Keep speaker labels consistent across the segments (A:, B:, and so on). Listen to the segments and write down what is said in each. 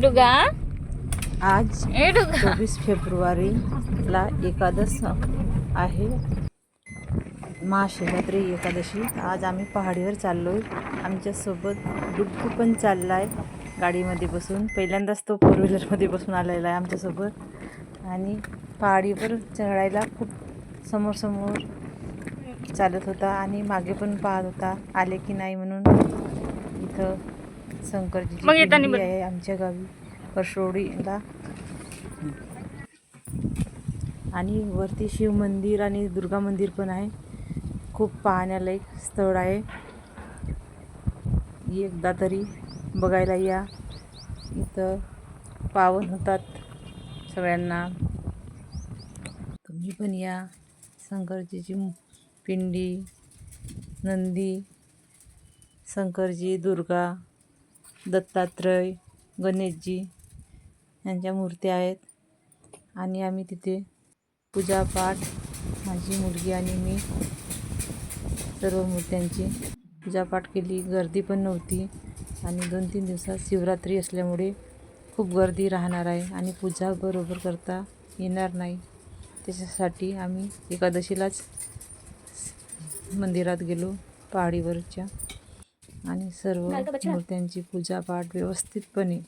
A: डुगा
B: आज चोवीस फेब्रुवारीला एकादश आहे. महाशिवरात्री एकादशी. आज आम्ही पहाडीवर चाललो आहे आमच्यासोबत डुग्गू पण चालला आहे गाडीमध्ये बसून. पहिल्यांदाच तो फोर व्हीलरमध्ये बसून आलेला आहे आमच्यासोबत. आणि पहाडीवर चढायला खूप समोर चालत होता आणि मागे पण पाहत होता. आले की नाही म्हणून. इथं शंकरजी
A: मग येताना.
B: आहे आमच्या गावी परशोडीला आणि वरती शिव मंदिर आणि दुर्गा मंदिर पण आहे. खूप पाहण्यालायक स्थळ आहे. एकदा तरी बघायला या. इथं पावन होतात सगळ्यांना. तुम्ही पण या. शंकरजीची मू- पिंडी नंदी शंकरजी दुर्गा. दत्तात्रय गणेशजी यांच्या मूर्त्या आहेत. आणि आम्ही तिथे पूजापाठ माझी मुलगी आणि मी सर्व मूर्त्यांची पूजापाठ केली. गर्दी पण नव्हती आणि दोन तीन दिवसात शिवरात्री असल्यामुळे खूप गर्दी राहणार आहे आणि पूजा बरोबर करता येणार नाही. त्याच्यासाठी आम्ही एकादशीलाच मंदिरात गेलो पहाडीवरच्या आणि सर्व? मूर्त्यांची पूजापाठ व्यवस्थितपणे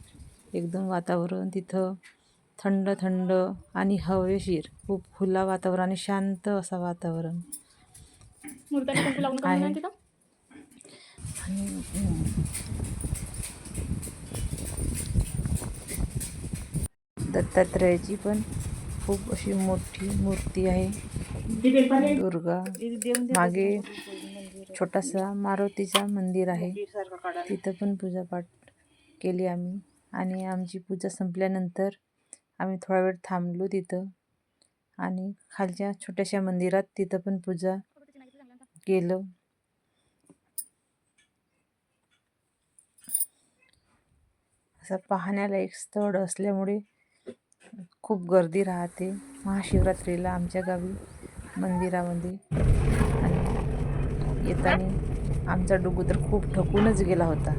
B: एकदम वातावरण तिथं थंड थंड आणि हवेशीर खूप खुला वातावरण आणि शांत असं वातावरण आहे. आणि दत्तात्रयाची पण खूप अशी मोठी मूर्ती आहे. दुर्गा. मागे छोटासा मारुतीचा मंदिर आहे. तिथं पण पूजापाठ केली आम्ही. आणि आमची पूजा संपल्यानंतर आम्ही थोडा वेळ थांबलो तिथं. आणि खालच्या छोट्याशा मंदिरात तिथं पण पूजा केलं. असं पाहण्याला एक स्थळ असल्यामुळे खूप गर्दी राहते. महाशिवरात्रीला आमच्या गावी मंदिरामध्ये. येताना आमचा डुगू तर खूप ठकूनच गेला होता.